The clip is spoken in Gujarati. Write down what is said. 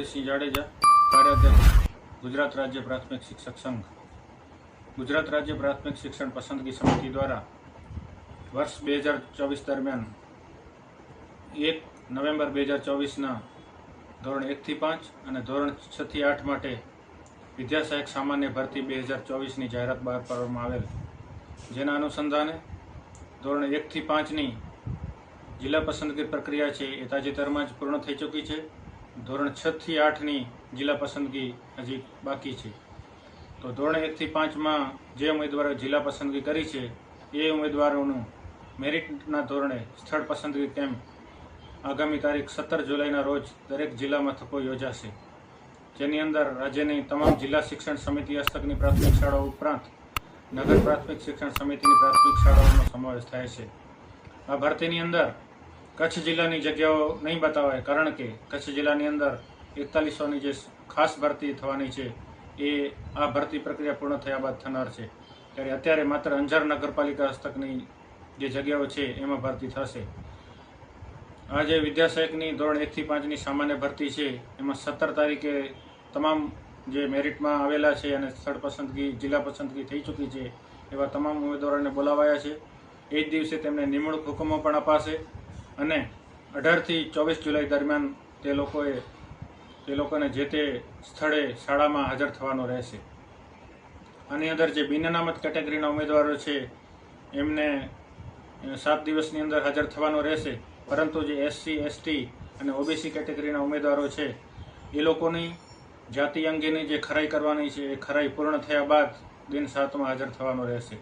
જાડેજા, કાર્યાધ્યક્ષ, ગુજરાત રાજ્ય પ્રાથમિક શિક્ષક સંઘ. ગુજરાત રાજ્ય પ્રાથમિક શિક્ષણ પસંદગી સમિતિ દ્વારા વર્ષ બે હજાર ચોવીસ દરમિયાન એક નવેમ્બર બે હજાર ચોવીસના ધોરણ એકથી પાંચ અને ધોરણ છથી આઠ માટે વિદ્યાસહાયક સામાન્ય ભરતી બે હજાર ચોવીસની જાહેરાત બહાર પાડવામાં આવેલ. જેના અનુસંધાને ધોરણ એકથી પાંચની જિલ્લા પસંદગી પ્રક્રિયા છે એ તાજેતરમાં જ પૂર્ણ થઈ ચૂકી છે. ધોરણ છ થી આઠની જિલ્લા પસંદગી હજી બાકી છે. તો ધોરણ એકથી પાંચમાં જે ઉમેદવારો જિલ્લા પસંદગી કરી છે, એ ઉમેદવારોનું મેરિટના ધોરણે સ્થળ પસંદગી કેમ્પ આગામી તારીખ સત્તર જુલાઈના રોજ દરેક જિલ્લા મથકો યોજાશે. જેની અંદર રાજ્યની તમામ જિલ્લા શિક્ષણ સમિતિ હસ્તકની પ્રાથમિક શાળાઓ ઉપરાંત નગર પ્રાથમિક શિક્ષણ સમિતિની પ્રાથમિક શાળાઓનો સમાવેશ થાય છે. આ ભરતીની અંદર કચ્છ જિલ્લાની જગ્યાઓ નહીં બતાવાય, કારણ કે કચ્છ જિલ્લાની અંદર એકતાલીસોની જે ખાસ ભરતી થવાની છે, એ આ ભરતી પ્રક્રિયા પૂર્ણ થયા બાદ થનાર છે. ત્યારે અત્યારે માત્ર અંજાર નગરપાલિકા હસ્તકની જે જગ્યાઓ છે, એમાં ભરતી થશે. આ જે વિદ્યાસહાયકની ધોરણ એકથી પાંચની સામાન્ય ભરતી છે, એમાં સત્તર તારીખે તમામ જે મેરિટમાં આવેલા છે અને સ્થળ પસંદગી, જિલ્લા પસંદગી થઈ ચૂકી છે, એવા તમામ ઉમેદવારોને બોલાવાયા છે. એ જ દિવસે તેમને નિમણૂક હુકમો પણ અપાશે. અને અઢારથી ચોવીસ જુલાઈ દરમિયાન તે લોકોએ, તે લોકોને જે તે સ્થળે શાળામાં હાજર થવાનો રહેશે. આની અંદર જે બિન અનામત કેટેગરીના ઉમેદવારો છે, એમને સાત દિવસની અંદર હાજર થવાનો રહેશે. પરંતુ જે એસસી એસટી અને ઓબીસી કેટેગરીના ઉમેદવારો છે, એ લોકોની જાતિ અંગેની જે ખરાઈ કરવાની છે, એ ખરાઈ પૂર્ણ થયા બાદ દિન સાતમાં હાજર થવાનો રહેશે.